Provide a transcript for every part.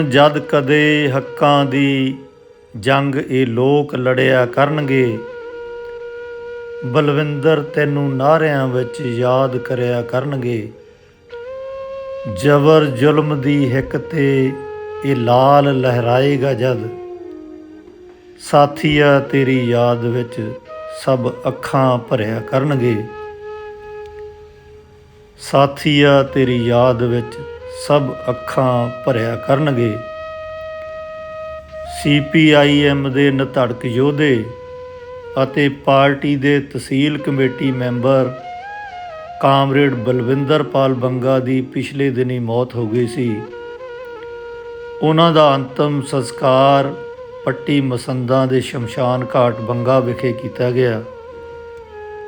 ਜਦ ਕਦੇ ਹੱਕਾਂ ਦੀ ਜੰਗ ਇਹ ਲੋਕ ਲੜਿਆ ਕਰਨਗੇ। ਬਲਵਿੰਦਰ ਤੈਨੂੰ ਨਾਰਿਆਂ ਵਿੱਚ ਯਾਦ ਕਰਿਆ ਕਰਨਗੇ। ਜ਼ਬਰ ਜ਼ੁਲਮ ਦੀ ਹਿੱਕ ਤੇ ਇਹ ਲਾਲ ਲਹਿਰਾਏਗਾ ਜਦ। ਸਾਥੀਆ, ਤੇਰੀ ਯਾਦ ਵਿੱਚ ਸਭ ਅੱਖਾਂ ਭਰਿਆ ਕਰਨਗੇ। ਸਾਥੀਆ, ਤੇਰੀ ਯਾਦ ਵਿੱਚ ਸਭ ਅੱਖਾਂ ਭਰਿਆ ਕਰਨਗੇ। ਸੀਪੀਆਈਐਮ ਦੇ ਨਧੜਕ ਯੋਧੇ ਅਤੇ ਪਾਰਟੀ ਦੇ tehsil committee member comrade Balwinder Pal Banga ਦੀ ਪਿਛਲੇ ਦਿਨੀ ਮੌਤ ਹੋ ਗਈ ਸੀ। ਉਹਨਾਂ ਦਾ ਅੰਤਮ ਸੰਸਕਾਰ ਪੱਟੀ ਮਸੰਦਾਂ ਦੇ ਸ਼ਮਸ਼ਾਨ ਘਾਟ ਬੰਗਾ ਵਿਖੇ ਕੀਤਾ ਗਿਆ।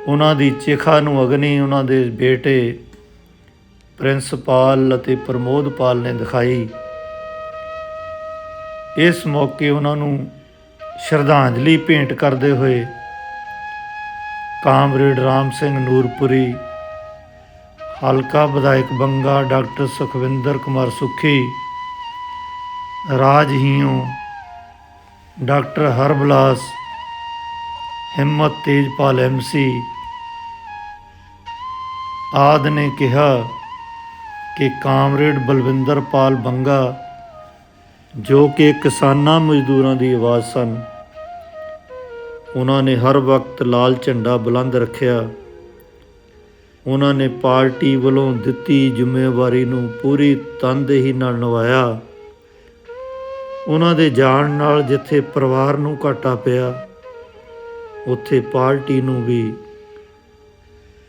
ਉਹਨਾਂ ਦੀ ਚਿਖਾ ਨੂੰ ਅਗਨੀ ਉਹਨਾਂ ਦੇ ਬੇਟੇ ਪ੍ਰਿੰਸਪਾਲ ਅਤੇ ਪ੍ਰਮੋਦ ਪਾਲ ਨੇ ਦਿਖਾਈ। ਇਸ ਮੌਕੇ ਉਹਨਾਂ ਨੂੰ ਸ਼ਰਧਾਂਜਲੀ ਭੇਂਟ ਕਰਦੇ ਹੋਏ ਕਾਮਰੇਡ ਰਾਮ ਸਿੰਘ ਨੂਰਪੁਰੀ, ਹਲਕਾ ਵਿਧਾਇਕ ਬੰਗਾ ਡਾਕਟਰ ਸੁਖਵਿੰਦਰ ਕੁਮਾਰ ਸੁਖੀ ਰਾਜ ਹੀਓ ਡਾਕਟਰ ਹਰਬਲਾਸ, ਹਿੰਮਤ ਤੇਜਪਾਲ ਐਮਸੀ ਆਦ ਨੇ ਕਿਹਾ ਕਿ ਕਾਮਰੇਡ ਬਲਵਿੰਦਰ ਪਾਲ ਬੰਗਾ, ਜੋ ਕਿ ਕਿਸਾਨਾਂ ਮਜ਼ਦੂਰਾਂ ਦੀ ਆਵਾਜ਼ ਸਨ, ਉਹਨਾਂ ਨੇ ਹਰ ਵਕਤ ਲਾਲ ਝੰਡਾ ਬੁਲੰਦ ਰੱਖਿਆ। ਉਹਨਾਂ ਨੇ ਪਾਰਟੀ ਵੱਲੋਂ ਦਿੱਤੀ ਜ਼ਿੰਮੇਵਾਰੀ ਨੂੰ ਪੂਰੀ ਤਨਦੇਹੀ ਨਾਲ ਨਿਭਾਇਆ। ਉਹਨਾਂ ਦੇ ਜਾਣ ਨਾਲ ਜਿੱਥੇ ਪਰਿਵਾਰ ਨੂੰ ਘਾਟਾ ਪਿਆ, ਉੱਥੇ ਪਾਰਟੀ ਨੂੰ ਵੀ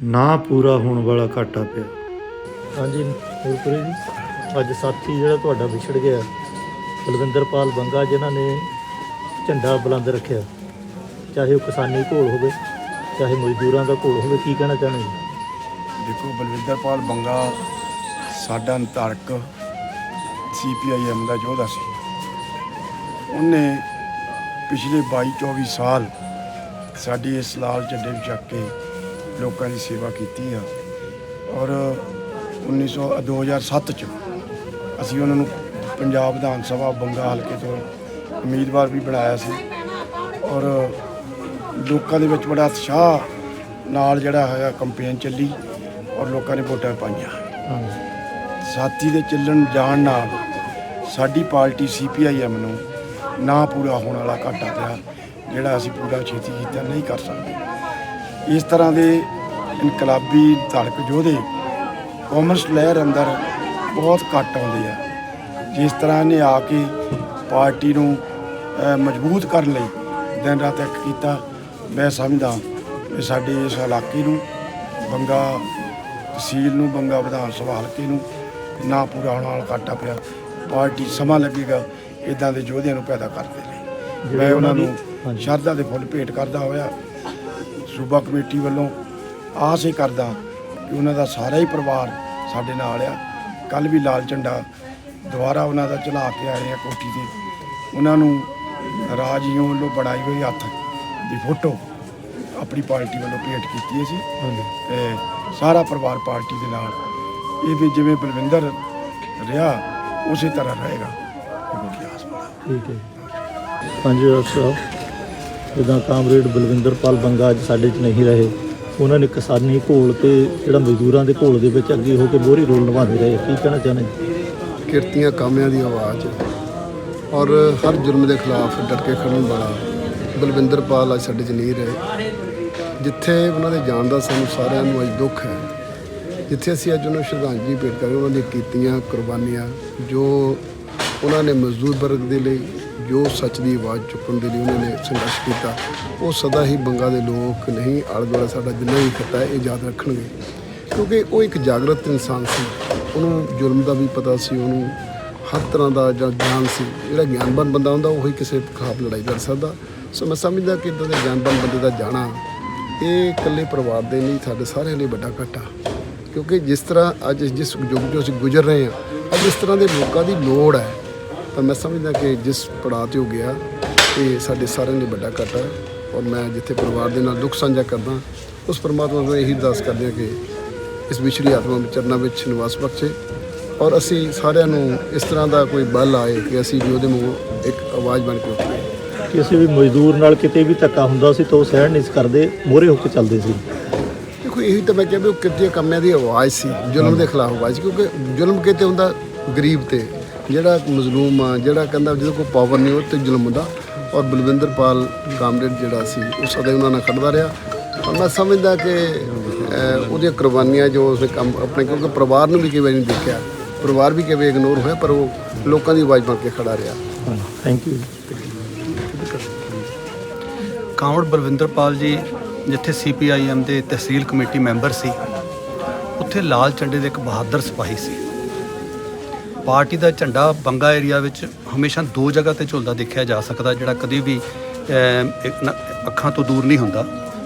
ਨਾ ਪੂਰਾ ਹੋਣ ਵਾਲਾ ਘਾਟਾ ਪਿਆ। ਹਾਂਜੀ ਨੂਰਪੁਰੀ ਜੀ। ਅੱਜ ਸਾਥੀ ਜਿਹੜਾ ਤੁਹਾਡਾ ਵਿਛੜ ਗਿਆ, ਬਲਵਿੰਦਰਪਾਲ ਬੰਗਾ ਜਿਨ੍ਹਾਂ ਨੇ ਝੰਡਾ ਬੁਲੰਦ ਰੱਖਿਆ, ਚਾਹੇ ਉਹ ਕਿਸਾਨੀ ਘੋਲ ਹੋਵੇ, ਚਾਹੇ ਮਜ਼ਦੂਰਾਂ ਦਾ ਘੋਲ ਹੋਵੇ, ਕੀ ਕਹਿਣਾ ਚਾਹੁੰਦੇ ਜੀ? ਦੇਖੋ, ਬਲਵਿੰਦਰਪਾਲ ਬੰਗਾ ਸਾਡਾ ਨਿਤਾਰਕ ਸੀਪੀਆਈਐਮ ਦਾ ਯੋਧਾ ਸੀ। ਉਹਨੇ ਪਿਛਲੇ 22 24 ਸਾਲ ਸਾਡੀ ਇਸ ਲਾਲ ਝੰਡੇ ਨੂੰ ਚੱਕ ਕੇ ਲੋਕਾਂ ਦੀ ਸੇਵਾ ਕੀਤੀ ਆ। ਔਰ 1900 2007 ਚ ਅਸੀਂ ਉਹਨਾਂ ਨੂੰ ਪੰਜਾਬ ਵਿਧਾਨ ਸਭਾ ਬੰਗਾ ਹਲਕੇ ਤੋਂ ਉਮੀਦਵਾਰ ਵੀ ਬਣਾਇਆ ਸੀ ਔਰ ਲੋਕਾਂ ਦੇ ਵਿੱਚ ਬੜਾ ਉਤਸ਼ਾਹ ਨਾਲ ਜਿਹੜਾ ਹੈਗਾ ਕੰਪੇਨ ਚੱਲੀ ਔਰ ਲੋਕਾਂ ਨੇ ਵੋਟਾਂ ਪਾਈਆਂ। ਸਾਥੀ ਦੇ ਚੱਲਣ ਜਾਣ ਨਾਲ ਸਾਡੀ ਪਾਰਟੀ ਸੀਪੀਆਈਐਮ ਨੂੰ ਨਾ ਪੂਰਾ ਹੋਣ ਵਾਲਾ ਘਾਟਾ ਪਿਆ, ਜਿਹੜਾ ਅਸੀਂ ਪੂਰਾ ਛੇਤੀ ਕੀਤਾ ਨਹੀਂ ਕਰ ਸਕਦੇ। ਇਸ ਤਰ੍ਹਾਂ ਦੇ ਇਨਕਲਾਬੀ ਧੜਕ ਯੋਧੇ ਕਾਮਰਸ ਲਹਿਰ ਅੰਦਰ ਬਹੁਤ ਘੱਟ ਆਉਂਦੇ ਆ। ਜਿਸ ਤਰ੍ਹਾਂ ਇਹਨੇ ਆ ਕੇ ਪਾਰਟੀ ਨੂੰ ਮਜ਼ਬੂਤ ਕਰਨ ਲਈ ਦਿਨ ਰਾਤ ਇੱਕ ਕੀਤਾ ਮੈਂ ਸਮਝਦਾ ਕਿ ਸਾਡੇ ਇਸ ਇਲਾਕੇ ਨੂੰ ਬੰਗਾ ਤਹਿਸੀਲ ਨੂੰ ਬੰਗਾ ਵਿਧਾਨ ਸਭਾ ਹਲਕੇ ਨੂੰ ਨਾ ਪੂਰਾ ਹੋਣ ਵਾਲਾ ਘਾਟਾ ਪਿਆ। ਪਾਰਟੀ ਸਮਾਂ ਲੱਗੇਗਾ ਇਦਾਂ ਦੇ ਯੋਧਿਆਂ ਨੂੰ ਪੈਦਾ ਕਰਦੇ ਲਈ। ਮੈਂ ਉਹਨਾਂ ਨੂੰ। ਸ਼ਰਧਾ ਦੇ ਫੁੱਲ ਭੇਟ ਕਰਦਾ ਹੋਇਆ ਸੂਬਾ ਕਮੇਟੀ ਵੱਲੋਂ ਆਸ ਹੀ ਕਰਦਾ ਕਿ ਉਹਨਾਂ ਦਾ ਸਾਰਾ ਹੀ ਪਰਿਵਾਰ ਸਾਡੇ ਨਾਲ ਆ। ਕੱਲ ਵੀ ਲਾਲ ਝੰਡਾ ਦੁਬਾਰਾ ਉਹਨਾਂ ਦਾ ਚਲਾ ਕੇ ਆਏ ਆ ਕੋਠੀ ਤੇ। ਉਹਨਾਂ ਨੂੰ ਰਾਜੀਓਂ ਵੱਲੋਂ ਬਣਾਈ ਹੋਈ ਹੱਥ ਦੀ ਫੋਟੋ ਆਪਣੀ ਪਾਰਟੀ ਵੱਲੋਂ ਭੇਟ ਕੀਤੀ ਸੀ ਤੇ ਸਾਰਾ ਪਰਿਵਾਰ ਪਾਰਟੀ ਦੇ ਨਾਲ। ਇਹ ਵੀ ਜਿਵੇਂ ਬਲਵਿੰਦਰ ਰਿਹਾ ਉਸੇ ਤਰ੍ਹਾਂ ਰਹੇਗਾ। ਠੀਕ ਹੈ। ਪੰਜ ਸਾਹਿਬ ਜਿੱਦਾਂ ਕਾਮਰੇਡ ਬਲਵਿੰਦਰ ਪਾਲ ਬੰਗਾ ਅੱਜ ਸਾਡੇ 'ਚ ਨਹੀਂ ਰਹੇ। ਉਹਨਾਂ ਨੇ ਕਿਸਾਨੀ ਘੋਲ ਤੇ ਜਿਹੜਾ ਮਜ਼ਦੂਰਾਂ ਦੇ ਘੋਲ ਦੇ ਵਿੱਚ ਅੱਗੇ ਹੋ ਕੇ ਮੋਹਰੀ ਰੋਲ ਨਿਭਾਉਂਦੇ ਰਹੇ, ਕੀ ਕਹਿਣਾ ਚਾਹੁੰਦੇ? ਜੀ ਕਿਰਤੀਆਂ ਕਾਮਿਆਂ ਦੀ ਆਵਾਜ਼ ਔਰ ਹਰ ਜੁਰਮ ਦੇ ਖਿਲਾਫ ਡਟ ਕੇ ਖੜਨ ਵਾਲਾ ਬਲਵਿੰਦਰ ਪਾਲ ਅੱਜ ਸਾਡੇ ਚ ਹੈ ਜਿੱਥੇ ਉਹਨਾਂ ਦੇ ਜਾਣ ਦਾ ਸਾਨੂੰ ਸਾਰਿਆਂ ਨੂੰ ਅੱਜ ਦੁੱਖ ਹੈ, ਜਿੱਥੇ ਅਸੀਂ ਅੱਜ ਉਹਨਾਂ ਨੂੰ ਸ਼ਰਧਾਂਜਲੀ ਭੇਟ ਕਰ ਰਹੇ ਉਹਨਾਂ ਦੀਆਂ ਕੀਤੀਆਂ ਕੁਰਬਾਨੀਆਂ ਜੋ ਉਹਨਾਂ ਨੇ ਮਜ਼ਦੂਰ ਵਰਗ ਦੇ ਲਈ ਜੋ ਸੱਚ ਦੀ ਆਵਾਜ਼ ਚੁੱਕਣ ਦੇ ਲਈ ਉਹਨਾਂ ਨੇ ਸੰਘਰਸ਼ ਕੀਤਾ, ਉਹ ਸਦਾ ਹੀ ਬੰਗਾ ਦੇ ਲੋਕ ਨਹੀਂ ਆਲੇ ਦੁਆਲੇ ਸਾਡਾ ਜਿੰਨਾ ਵੀ ਖੱਤਾ ਹੈ, ਇਹ ਯਾਦ ਰੱਖਣਗੇ। ਕਿਉਂਕਿ ਉਹ ਇੱਕ ਜਾਗਰਤ ਇਨਸਾਨ ਸੀ। ਉਹਨੂੰ ਜ਼ੁਲਮ ਦਾ ਵੀ ਪਤਾ ਸੀ, ਉਹਨੂੰ ਹਰ ਤਰ੍ਹਾਂ ਦਾ ਜਾਂ ਗਿਆਨ ਸੀ। ਜਿਹੜਾ ਗਿਆਨਵਾਨ ਬੰਦਾ ਹੁੰਦਾ, ਉਹੀ ਕਿਸੇ ਖਿਲਾਫ ਲੜਾਈ ਲੜ ਸਕਦਾ। ਸੋ ਮੈਂ ਸਮਝਦਾ ਕਿ ਇਦਾਂ ਦੇ ਗਿਆਨਵਾਨ ਬੰਦੇ ਦਾ ਜਾਣਾ, ਇਹ ਇਕੱਲੇ ਪਰਿਵਾਰ ਦੇ ਨਹੀਂ, ਸਾਡੇ ਸਾਰਿਆਂ ਲਈ ਵੱਡਾ ਘਾਟਾ। ਕਿਉਂਕਿ ਜਿਸ ਤਰ੍ਹਾਂ ਅੱਜ ਜਿਸ ਯੁੱਗ ਜੋ ਅਸੀਂ ਗੁਜ਼ਰ ਰਹੇ ਹਾਂ, ਅੱਜ ਇਸ ਤਰ੍ਹਾਂ ਦੇ ਲੋਕਾਂ ਦੀ ਲੋੜ ਹੈ। ਤਾਂ ਮੈਂ ਸਮਝਦਾ ਕਿ ਜਿਸ ਪੜਾਅ ਤੇ ਹੋ ਗਿਆ ਇਹ ਸਾਡੇ ਸਾਰਿਆਂ ਲਈ ਵੱਡਾ ਘਾਟਾ ਹੈ ਔਰ ਮੈਂ ਜਿੱਥੇ ਪਰਿਵਾਰ ਦੇ ਨਾਲ ਦੁੱਖ ਸਾਂਝਾ ਕਰਦਾ ਉਸ ਪਰਮਾਤਮਾ ਨੂੰ ਇਹੀ ਅਰਦਾਸ ਕਰਦੇ ਹਾਂ ਕਿ ਇਸ ਵਿਛੜੀ ਆਤਮਾ ਵਿੱਚ ਚਰਨਾਂ ਵਿੱਚ ਨਿਵਾਸ ਬਖਸ਼ੇ ਔਰ ਅਸੀਂ ਸਾਰਿਆਂ ਨੂੰ ਇਸ ਤਰ੍ਹਾਂ ਦਾ ਕੋਈ ਬਲ ਆਏ ਕਿ ਅਸੀਂ ਵੀ ਉਹਦੇ ਮੂੰਹ ਇੱਕ ਆਵਾਜ਼ ਬਣ ਕੇ ਉੱਠੀਏ। ਕਿਸੇ ਵੀ ਮਜ਼ਦੂਰ ਨਾਲ ਕਿਤੇ ਵੀ ਧੱਕਾ ਹੁੰਦਾ ਸੀ ਤਾਂ ਉਹ ਸਹਿਣ ਨਹੀਂ ਕਰਦੇ ਮੋਹਰੇ ਹੋ ਕੇ ਚੱਲਦੇ ਸੀ। ਦੇਖੋ ਇਹੀ ਤਾਂ ਮੈਂ ਕਿਹਾ ਵੀ ਉਹ ਕਿਤੇ ਕੰਮਿਆਂ ਦੀ ਆਵਾਜ਼ ਸੀ ਜ਼ੁਲਮ ਦੇ ਖਿਲਾਫ ਆਵਾਜ਼ ਕਿਉਂਕਿ ਜ਼ੁਲਮ ਕਿਤੇ ਹੁੰਦਾ ਗਰੀਬ ਤੇ ਜਿਹੜਾ ਮਜ਼ਲੂਮ ਆ ਜਿਹੜਾ ਕਹਿੰਦਾ ਜਦੋਂ ਕੋਈ ਪਾਵਰ ਨਹੀਂ ਉਹ ਤੇ ਜ਼ੁਲਮ ਹੁੰਦਾ ਔਰ ਬਲਵਿੰਦਰ ਪਾਲ ਕਾਮਰੇਡ ਜਿਹੜਾ ਸੀ ਉਹ ਸਦਾ ਹੀ ਉਹਨਾਂ ਨਾਲ ਖੜਦਾ ਰਿਹਾ। ਔਰ ਮੈਂ ਸਮਝਦਾ ਕਿ ਉਹਦੀਆਂ ਕੁਰਬਾਨੀਆਂ ਜੋ ਉਸਨੇ ਕੰਮ ਆਪਣੇ ਕਿਉਂਕਿ ਪਰਿਵਾਰ ਨੂੰ ਵੀ ਕਈ ਵਾਰੀ ਨਹੀਂ ਦੇਖਿਆ। ਪਰਿਵਾਰ ਵੀ ਕਈ ਵਾਰੀ ਇਗਨੋਰ ਹੋਇਆ ਪਰ ਉਹ ਲੋਕਾਂ ਦੀ ਆਵਾਜ਼ ਬਣ ਕੇ ਖੜਾ ਰਿਹਾ। ਥੈਂਕ ਯੂ ਕਾਂਵੜ ਬਲਵਿੰਦਰਪਾਲ ਜੀ ਜਿੱਥੇ ਸੀਪੀਆਈਐਮ ਦੇ ਤਹਿਸੀਲ ਕਮੇਟੀ ਮੈਂਬਰ ਸੀ ਉੱਥੇ ਲਾਲ ਝੰਡੇ ਦੇ ਇੱਕ ਬਹਾਦਰ ਸਿਪਾਹੀ ਸੀ। ਪਾਰਟੀ ਦਾ ਝੰਡਾ ਬੰਗਾ ਏਰੀਆ ਵਿੱਚ ਹਮੇਸ਼ਾ ਦੋ ਜਗ੍ਹਾ ਤੇ ਝੁਲਦਾ ਦੇਖਿਆ ਜਾ ਸਕਦਾ, ਜਿਹੜਾ ਕਦੀ ਵੀ ਅੱਖਾਂ ਤੋਂ ਦੂਰ ਨਹੀਂ ਹੁੰਦਾ।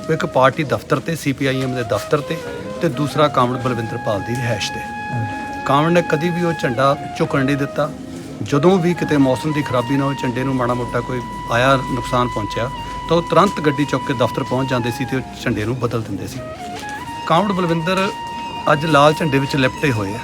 ਉਹ ਇੱਕ ਪਾਰਟੀ ਦਫ਼ਤਰ ਤੇ ਸੀਪੀਆਈਐਮ ਦੇ ਦਫ਼ਤਰ ਤੇ ਤੇ ਦੂਸਰਾ ਕਾਂਵੜ ਬਲਵਿੰਦਰ ਪਾਲ ਦੀ ਰਿਹਾਇਸ਼ ਤੇ। ਕਾਂਵੜ ਨੇ ਕਦੀ ਵੀ ਉਹ ਝੰਡਾ ਝੁਕਣ ਨਹੀਂ ਦਿੱਤਾ। ਜਦੋਂ ਵੀ ਕਿਤੇ ਮੌਸਮ ਦੀ ਖਰਾਬੀ ਨਾਲ ਉਹ ਝੰਡੇ ਨੂੰ ਮਾੜਾ ਮੋਟਾ ਕੋਈ ਆਇਆ ਨੁਕਸਾਨ ਪਹੁੰਚਿਆ, ਤਾਂ ਉਹ ਤੁਰੰਤ ਗੱਡੀ ਚੁੱਕ ਕੇ ਦਫ਼ਤਰ ਪਹੁੰਚ ਜਾਂਦੇ ਸੀ ਤੇ ਉਹ ਝੰਡੇ ਨੂੰ ਬਦਲ ਦਿੰਦੇ ਸੀ। ਕਾਂਵੜ ਬਲਵਿੰਦਰ ਅੱਜ ਲਾਲ ਝੰਡੇ ਵਿੱਚ ਲਿਪਟੇ ਹੋਏ ਆ।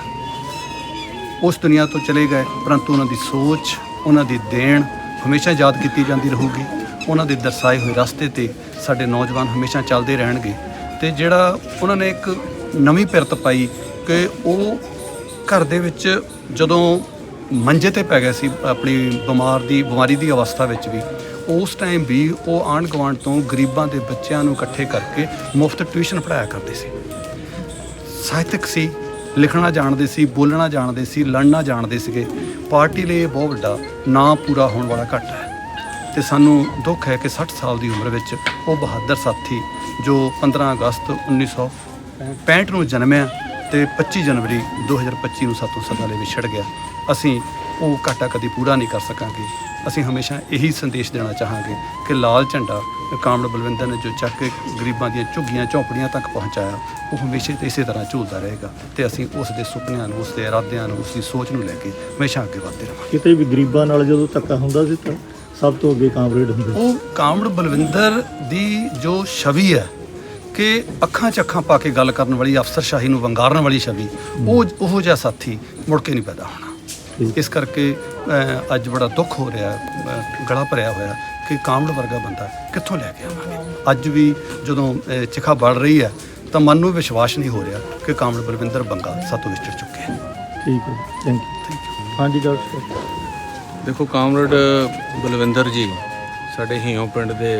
ਉਸ ਦੁਨੀਆ ਤੋਂ ਚਲੇ ਗਏ, ਪਰੰਤੂ ਉਹਨਾਂ ਦੀ ਸੋਚ, ਉਹਨਾਂ ਦੀ ਦੇਣ ਹਮੇਸ਼ਾ ਯਾਦ ਕੀਤੀ ਜਾਂਦੀ ਰਹੂਗੀ। ਉਹਨਾਂ ਦੇ ਦਰਸਾਏ ਹੋਏ ਰਸਤੇ ਤੇ ਸਾਡੇ ਨੌਜਵਾਨ ਹਮੇਸ਼ਾ ਚੱਲਦੇ ਰਹਿਣਗੇ। ਤੇ ਜਿਹੜਾ ਉਹਨਾਂ ਨੇ ਇੱਕ ਨਵੀਂ ਪਿਰਤ ਪਾਈ ਕਿ ਉਹ ਘਰ ਦੇ ਵਿੱਚ ਜਦੋਂ ਮੰਜੇ ਤੇ ਪੈ ਗਏ ਸੀ, ਆਪਣੀ ਬਿਮਾਰ ਦੀ, ਬਿਮਾਰੀ ਦੀ ਅਵਸਥਾ ਵਿੱਚ ਵੀ, ਉਸ ਟਾਈਮ ਵੀ ਉਹ ਆਂਢ ਗੁਆਂਢ ਤੋਂ ਗਰੀਬਾਂ ਦੇ ਬੱਚਿਆਂ ਨੂੰ ਇਕੱਠੇ ਕਰਕੇ ਮੁਫਤ ਟਿਊਸ਼ਨ ਪੜਾਇਆ ਕਰਦੇ ਸੀ। ਸਾਹਿਤਕ ਸੀ ਲਿਖਣਾ ਜਾਣਦੇ ਸੀ, ਬੋਲਣਾ ਜਾਣਦੇ ਸੀ, ਲੜਨਾ ਜਾਣਦੇ ਸੀਗੇ। ਪਾਰਟੀ ਲਈ ਇਹ ਬਹੁਤ ਵੱਡਾ ਨਾਂ ਪੂਰਾ ਹੋਣ ਵਾਲਾ ਘਾਟਾ ਹੈ। ਤੇ ਸਾਨੂੰ ਦੁੱਖ ਹੈ ਕਿ 60 ਸਾਲ ਦੀ ਉਮਰ ਵਿੱਚ ਉਹ ਬਹਾਦਰ ਸਾਥੀ ਜੋ 15 ਅਗਸਤ 1965 ਨੂੰ ਜਨਮਿਆ ਤੇ 25 ਜਨਵਰੀ 2025 ਨੂੰ ਸਾਤੋਂ ਸਦਾ ਲਈ ਵਿਛੜ ਗਿਆ। ਅਸੀਂ ਉਹ ਘਾਟਾ ਕਦੀ ਪੂਰਾ ਨਹੀਂ ਕਰ ਸਕਾਂਗੇ। ਅਸੀਂ ਹਮੇਸ਼ਾ ਇਹੀ ਸੰਦੇਸ਼ ਦੇਣਾ ਚਾਹਾਂਗੇ ਕਿ ਲਾਲ ਝੰਡਾ ਕਾਮੜ ਬਲਵਿੰਦਰ ਨੇ ਜੋ ਚੱਕ ਕੇ ਗਰੀਬਾਂ ਦੀਆਂ ਝੁੱਗੀਆਂ ਝੌਂਪੜੀਆਂ ਤੱਕ ਪਹੁੰਚਾਇਆ ਉਹ ਹਮੇਸ਼ਾ ਇਸੇ ਤਰ੍ਹਾਂ ਝੂਲਦਾ ਰਹੇਗਾ ਤੇ ਅਸੀਂ ਉਸ ਦੇ ਸੁਪਨਿਆਂ ਨੂੰ ਉਸ ਦੇ ਇਰਾਦਿਆਂ ਨੂੰ ਉਸ ਦੀ ਸੋਚ ਨੂੰ ਲੈ ਕੇ ਹਮੇਸ਼ਾ ਅੱਗੇ ਵਧਦੇ ਰਹਾਂਗੇ। ਕਿਤੇ ਵੀ ਗਰੀਬਾਂ ਨਾਲ ਜਦੋਂ ਧੱਕਾ ਹੁੰਦਾ ਸੀ ਤਾਂ ਸਭ ਤੋਂ ਅੱਗੇ ਕਾਮਰੇਡ ਹੁੰਦੇ ਉਹ ਕਾਮੜ ਬਲਵਿੰਦਰ ਦੀ ਜੋ ਛਵੀ ਹੈ ਕਿ ਅੱਖਾਂ 'ਚ ਅੱਖਾਂ ਪਾ ਕੇ ਗੱਲ ਕਰਨ ਵਾਲੀ ਅਫਸਰਸ਼ਾਹੀ ਨੂੰ ਵੰਗਾਰਨ ਵਾਲੀ ਛਵੀ ਉਹ ਉਹੋ ਜਿਹਾ ਸਾਥੀ ਮੁੜ ਕੇ ਨਹੀਂ ਪੈਦਾ ਹੋਣਾ। ਇਸ ਕਰਕੇ ਅੱਜ ਬੜਾ ਦੁੱਖ ਹੋ ਰਿਹਾ ਗਲਾ ਭਰਿਆ ਹੋਇਆ ਕਿ ਕਾਮੜ ਵਰਗਾ ਬੰਦਾ ਕਿੱਥੋਂ ਲੈ ਕੇ ਆਵਾਂਗੇ? ਅੱਜ ਵੀ ਜਦੋਂ ਚਿਖਾ ਬੜ ਰਹੀ ਹੈ ਤਾਂ ਮਨ ਨੂੰ ਵਿਸ਼ਵਾਸ ਨਹੀਂ ਹੋ ਰਿਹਾ ਕਿ ਕਾਮੜ ਬਲਵਿੰਦਰ ਬੰਗਾ ਸਾਤੋਂ ਵਿਛੜ ਚੁੱਕੇ ਹਨ ਠੀਕ ਹੈ। ਥੈਂਕ ਯੂ ਹਾਂਜੀ ਡਾਕਟਰ ਦੇਖੋ ਕਾਮਰੇਡ ਬਲਵਿੰਦਰ ਜੀ ਸਾਡੇ ਹੀਓ ਪਿੰਡ ਦੇ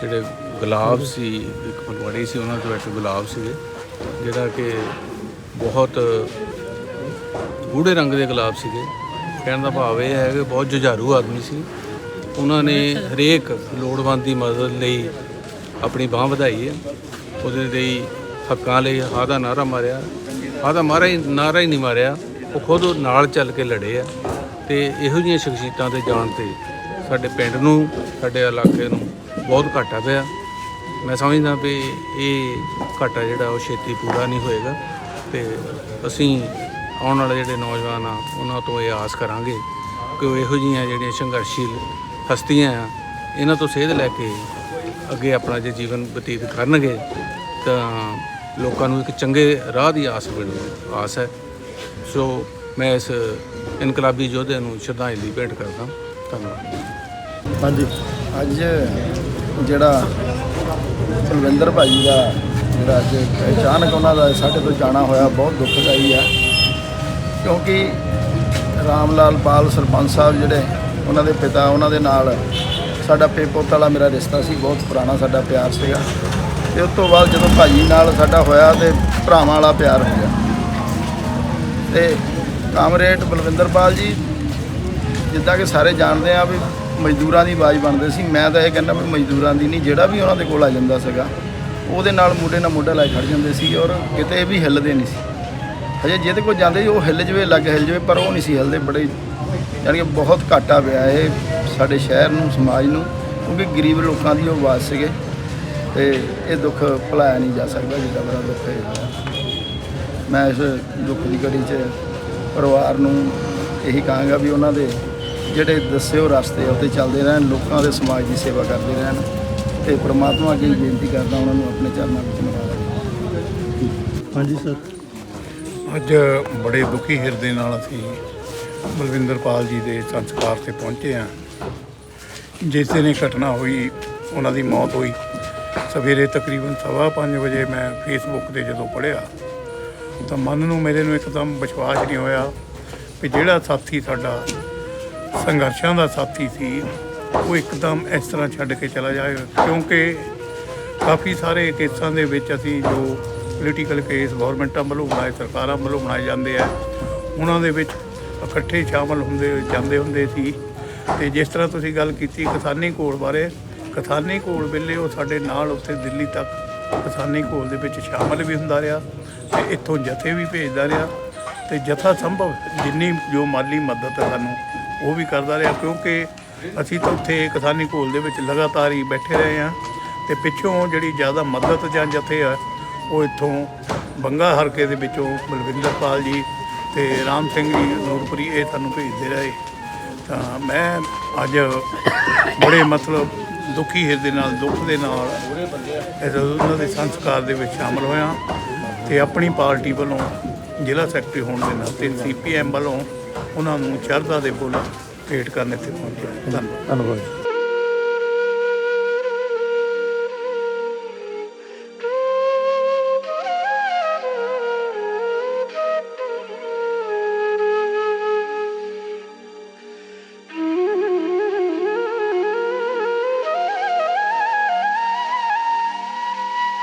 ਜਿਹੜੇ ਗੁਲਾਬ ਸੀ, ਇੱਕ ਫਲਵਾੜੀ ਸੀ, ਉਹਨਾਂ ਤੋਂ ਇੱਕ ਗੁਲਾਬ ਸੀਗੇ ਜਿਹੜਾ ਕਿ ਬਹੁਤ ਗੂੜੇ ਰੰਗ ਦੇ ਗੁਲਾਬ ਸੀਗੇ। ਕਹਿਣ ਦਾ ਭਾਵ ਇਹ ਹੈ ਕਿ ਬਹੁਤ ਜੁਝਾਰੂ ਆਦਮੀ ਸੀ। ਉਹਨਾਂ ਨੇ ਹਰੇਕ ਲੋੜਵੰਦ ਦੀ ਮਦਦ ਲਈ ਆਪਣੀ ਬਾਹ ਵਧਾਈ ਹੈ। ਉਹਦੇ ਲਈ ਹੱਕਾਂ ਲਈ ਹਾਂ ਦਾ ਨਾਰਾ ਮਾਰਿਆ। ਹਾਂ ਦਾ ਮਾਰਾ ਹੀ ਨਾਰਾ ਹੀ ਨਹੀਂ ਮਾਰਿਆ। ਉਹ ਖੁਦ ਨਾਲ ਚੱਲ ਕੇ ਲੜੇ ਆ। ਤੇ ਇਹੋ ਜਿਹੀਆਂ ਸ਼ਖਸੀਅਤਾਂ ਦੇ ਜਾਣ ਤੇ ਸਾਡੇ ਪਿੰਡ ਨੂੰ, ਸਾਡੇ ਇਲਾਕੇ ਨੂੰ ਬਹੁਤ ਘਾਟਾ ਪਿਆ। ਮੈਂ ਸਮਝਦਾ ਵੀ ਇਹ ਘਾਟਾ ਜਿਹੜਾ ਉਹ ਛੇਤੀ ਪੂਰਾ ਨਹੀਂ ਹੋਏਗਾ ਤੇ ਅਸੀਂ ਆਉਣ ਵਾਲੇ ਜਿਹੜੇ ਨੌਜਵਾਨ ਆ, ਉਹਨਾਂ ਤੋਂ ਇਹ ਆਸ ਕਰਾਂਗੇ ਕਿ ਉਹ ਇਹੋ ਜਿਹੀਆਂ ਜਿਹੜੀਆਂ ਸੰਘਰਸ਼ੀਲ ਹਸਤੀਆਂ ਆ, ਇਹਨਾਂ ਤੋਂ ਸੇਧ ਲੈ ਕੇ ਅੱਗੇ ਆਪਣਾ ਜੇ ਜੀਵਨ ਬਤੀਤ ਕਰਨਗੇ, ਤਾਂ ਲੋਕਾਂ ਨੂੰ ਇੱਕ ਚੰਗੇ ਰਾਹ ਦੀ ਆਸ ਮਿਲੂ ਆਸ ਹੈ। ਸੋ ਮੈਂ ਇਸ ਇਨਕਲਾਬੀ ਯੋਧੇ ਨੂੰ ਸ਼ਰਧਾਂਜਲੀ ਭੇਂਟ ਕਰਦਾ। ਧੰਨਵਾਦ। ਹਾਂਜੀ। ਅੱਜ ਜਿਹੜਾ ਕੁਲਵਿੰਦਰ ਭਾਈ ਦਾ ਜਿਹੜਾ ਅੱਜ ਅਚਾਨਕ ਉਹਨਾਂ ਦਾ ਸਾਡੇ ਤੋਂ ਜਾਣਾ ਹੋਇਆ, ਬਹੁਤ ਦੁੱਖਦਾਈ ਆ ਕਿਉਂਕਿ ਰਾਮ ਲਾਲ ਪਾਲ ਸਰਪੰਚ ਸਾਹਿਬ ਜਿਹੜੇ ਉਹਨਾਂ ਦੇ ਪਿਤਾ, ਉਹਨਾਂ ਦੇ ਨਾਲ ਸਾਡਾ ਪੇਪੋਤ ਵਾਲਾ ਮੇਰਾ ਰਿਸ਼ਤਾ ਸੀ, ਬਹੁਤ ਪੁਰਾਣਾ ਸਾਡਾ ਪਿਆਰ ਸੀਗਾ। ਤੇ ਉਸ ਤੋਂ ਬਾਅਦ ਜਦੋਂ ਭਾਜੀ ਨਾਲ ਸਾਡਾ ਹੋਇਆ ਤੇ ਭਰਾਵਾਂ ਵਾਲਾ ਪਿਆਰ ਹੋ ਗਿਆ। ਤੇ ਕਾਮਰੇਡ ਬਲਵਿੰਦਰ ਪਾਲ ਜੀ, ਜਿੱਦਾਂ ਕਿ ਸਾਰੇ ਜਾਣਦੇ ਆ ਵੀ ਮਜ਼ਦੂਰਾਂ ਦੀ ਆਵਾਜ਼ ਬਣਦੇ ਸੀ। ਮੈਂ ਤਾਂ ਇਹ ਕਹਿੰਦਾ ਵੀ ਮਜ਼ਦੂਰਾਂ ਦੀ ਨਹੀਂ, ਜਿਹੜਾ ਵੀ ਉਹਨਾਂ ਦੇ ਕੋਲ ਆ ਜਾਂਦਾ ਸੀਗਾ, ਉਹਦੇ ਨਾਲ ਮੋਢੇ ਨਾਲ ਮੋਢਾ ਲਾਈ ਖੜ ਜਾਂਦੇ ਸੀ ਔਰ ਕਿਤੇ ਵੀ ਹਿੱਲਦੇ ਨਹੀਂ ਸੀ। ਹਜੇ ਜਿਹਦੇ ਕੋਲ ਜਾਂਦੇ ਸੀ, ਉਹ ਹਿੱਲ ਜਵੇ, ਲੱਗ ਹਿੱਲ ਜਵੇ, ਪਰ ਉਹ ਨਹੀਂ ਸੀ ਹਿੱਲਦੇ। ਬੜੇ ਯਾਨੀ ਕਿ ਬਹੁਤ ਘਾਟਾ ਪਿਆ ਇਹ ਸਾਡੇ ਸ਼ਹਿਰ ਨੂੰ, ਸਮਾਜ ਨੂੰ, ਕਿਉਂਕਿ ਗਰੀਬ ਲੋਕਾਂ ਦੀ ਉਹ ਆਵਾਜ਼ ਸੀਗੇ ਤੇ ਇਹ ਦੁੱਖ ਭੁਲਾਇਆ ਨਹੀਂ ਜਾ ਸਕਦਾ ਜਿੱਦਾਂ ਬੜਾ ਦੁੱਖ ਹੈ। ਮੈਂ ਇਸ ਦੁੱਖ ਦੀ ਘੜੀ 'ਚ ਪਰਿਵਾਰ ਨੂੰ ਇਹੀ ਕਹਾਂਗਾ ਵੀ ਉਹਨਾਂ ਦੇ ਜਿਹੜੇ ਦੱਸੇ ਉਹ ਰਸਤੇ ਆ ਉੱਤੇ ਚੱਲਦੇ ਰਹਿਣ ਲੋਕਾਂ ਦੇ ਸਮਾਜ ਦੀ ਸੇਵਾ ਕਰਦੇ ਰਹਿਣ ਤੇ ਪ੍ਰਮਾਤਮਾ ਅੱਗੇ ਬੇਨਤੀ ਕਰਦਾ ਉਹਨਾਂ ਨੂੰ ਆਪਣੇ ਚਰਨਾਂ ਵਿੱਚ ਮਿਲਾ ਹਾਂਜੀ ਸਰ। ਅੱਜ ਬੜੇ ਦੁਖੀ ਹਿਰਦੇ ਨਾਲ ਅਸੀਂ ਬਲਵਿੰਦਰ ਪਾਲ ਜੀ ਦੇ ਸੰਸਕਾਰ ਤੇ ਪਹੁੰਚੇ ਹਾਂ। ਜਿਸ ਦਿਨ ਇਹ ਘਟਨਾ ਹੋਈ ਉਹਨਾਂ ਦੀ ਮੌਤ ਹੋਈ। ਸਵੇਰੇ ਤਕਰੀਬਨ ਸਵਾ ਪੰਜ ਵਜੇ ਮੈਂ ਫੇਸਬੁੱਕ ਤੇ ਜਦੋਂ ਪੜ੍ਹਿਆ ਤਾਂ ਮਨ ਨੂੰ ਮੇਰੇ ਨੂੰ ਇੱਕਦਮ ਵਿਸ਼ਵਾਸ ਨਹੀਂ ਹੋਇਆ ਕਿ ਜਿਹੜਾ ਸਾਥੀ ਸਾਡਾ ਸੰਘਰਸ਼ਾਂ ਦਾ ਸਾਥੀ ਸੀ। ਉਹ ਇੱਕਦਮ ਇਸ ਤਰ੍ਹਾਂ ਛੱਡ ਕੇ ਚਲਾ ਜਾਏਗਾ ਕਿਉਂਕਿ ਕਾਫੀ ਸਾਰੇ ਕੇਸਾਂ ਦੇ ਵਿੱਚ ਅਸੀਂ ਜੋ ਪੋਲੀਟੀਕਲ ਕੇਸ ਗਵਰਨਮੈਂਟਾਂ ਵੱਲੋਂ ਬਣਾਏ, ਸਰਕਾਰਾਂ ਵੱਲੋਂ ਬਣਾਏ ਜਾਂਦੇ ਆ, ਉਹਨਾਂ ਦੇ ਵਿੱਚ ਇਕੱਠੇ ਸ਼ਾਮਲ ਹੁੰਦੇ, ਜਾਂਦੇ ਹੁੰਦੇ ਸੀ। ਤੇ ਜਿਸ ਤਰ੍ਹਾਂ ਤੁਸੀਂ ਗੱਲ ਕੀਤੀ ਕਿਸਾਨੀ ਘੋਲ ਬਾਰੇ, ਕਿਸਾਨੀ ਘੋਲ ਵੇਲੇ ਉਹ ਸਾਡੇ ਨਾਲ ਉੱਥੇ ਦਿੱਲੀ ਤੱਕ ਕਿਸਾਨੀ ਘੋਲ ਦੇ ਵਿੱਚ ਸ਼ਾਮਲ ਵੀ ਹੁੰਦਾ ਰਿਹਾ ਤੇ ਇੱਥੋਂ ਜਥੇ ਵੀ ਭੇਜਦਾ ਰਿਹਾ। ਤੇ ਜਥਾ ਸੰਭਵ ਜਿੰਨੀ ਜੋ ਮਾਲੀ ਮਦਦ ਹੈ ਸਾਨੂੰ ਉਹ ਵੀ ਕਰਦਾ ਰਿਹਾ ਕਿਉਂਕਿ ਅਸੀਂ ਤਾਂ ਉੱਥੇ ਕਿਸਾਨੀ ਘੋਲ ਦੇ ਵਿੱਚ ਲਗਾਤਾਰ ਹੀ ਬੈਠੇ ਰਹੇ ਹਾਂ ਤੇ ਪਿੱਛੋਂ ਜਿਹੜੀ ਜ਼ਿਆਦਾ ਮਦਦ ਜਾਂ ਜਥੇ ਆ, ਉਹ ਇੱਥੋਂ ਬੰਗਾ ਹਰਕੇ ਦੇ ਵਿੱਚੋਂ ਬਲਵਿੰਦਰ ਪਾਲ ਜੀ ਤੇ ਰਾਮ ਸਿੰਘ ਜੀ ਨੂਰਪੁਰੀ ਇਹ ਸਾਨੂੰ ਭੇਜਦੇ ਰਹੇ। ਤਾਂ ਮੈਂ ਅੱਜ ਬੜੇ ਮਤਲਬ ਦੁਖੀ ਹਿਰਦੇ ਨਾਲ, ਦੁੱਖ ਦੇ ਨਾਲ ਉਹਨਾਂ ਦੇ ਸੰਸਕਾਰ ਦੇ ਵਿੱਚ ਸ਼ਾਮਲ ਹੋਇਆ ਤੇ ਆਪਣੀ ਪਾਰਟੀ ਵੱਲੋਂ ਜ਼ਿਲ੍ਹਾ ਸੈਕਟਰੀ ਹੋਣ ਦੇ ਨਾਤੇ ਸੀਪੀਐਮ ਵੱਲੋਂ ਉਹਨਾਂ ਨੂੰ ਸ਼ਰਧਾ ਦੇ ਫੁੱਲ ਭੇਟ ਕਰਨ ਇੱਥੇ ਪਹੁੰਚਿਆ ਧੰਨਵਾਦ। ਧੰਨਵਾਦ